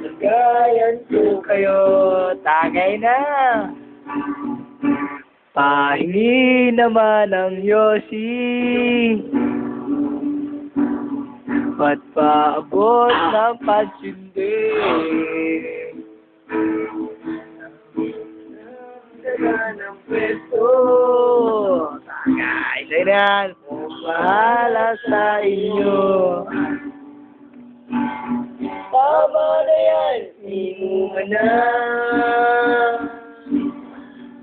Gayan ko kayo, tagay na. Pahingi naman ang Yoshi. Ba't paabot ng pansindi? Dala ng pwesto. Tagay na yan. Bahala sa inyo. Inuman na.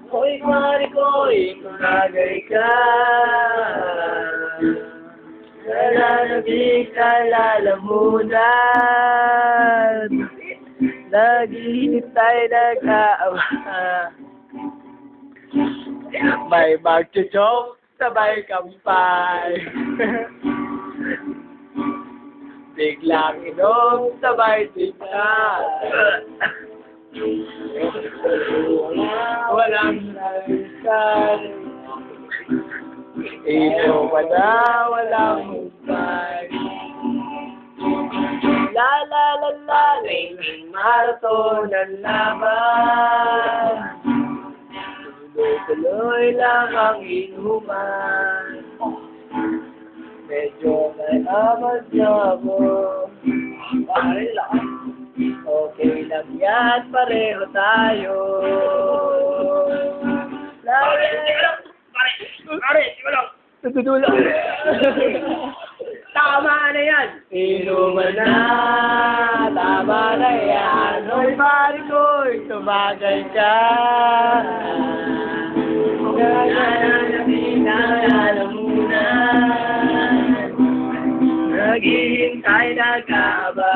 Hoy, pare ko, imagay ka. Nalalabig sa lalamunan. Naghihintay na kaawa. May magjo-joke, sabay kampay. Biglang inom, sabay tignan. Walang nalisan. Ito pa na, walang hubay. La la la la, racing marathon ang laban. Tuloy-tuloy lang ang inuman. Medyo may amad na ako. Pare lang. Lang yan, pareho tayo. Lagi. Pare, pare, ikaw lang. Tama na yan. Inuman na, tama na yan. Hoy, pare ko, tumagay ka. Nananapin na lalamunan. Naghihintay na ka ba?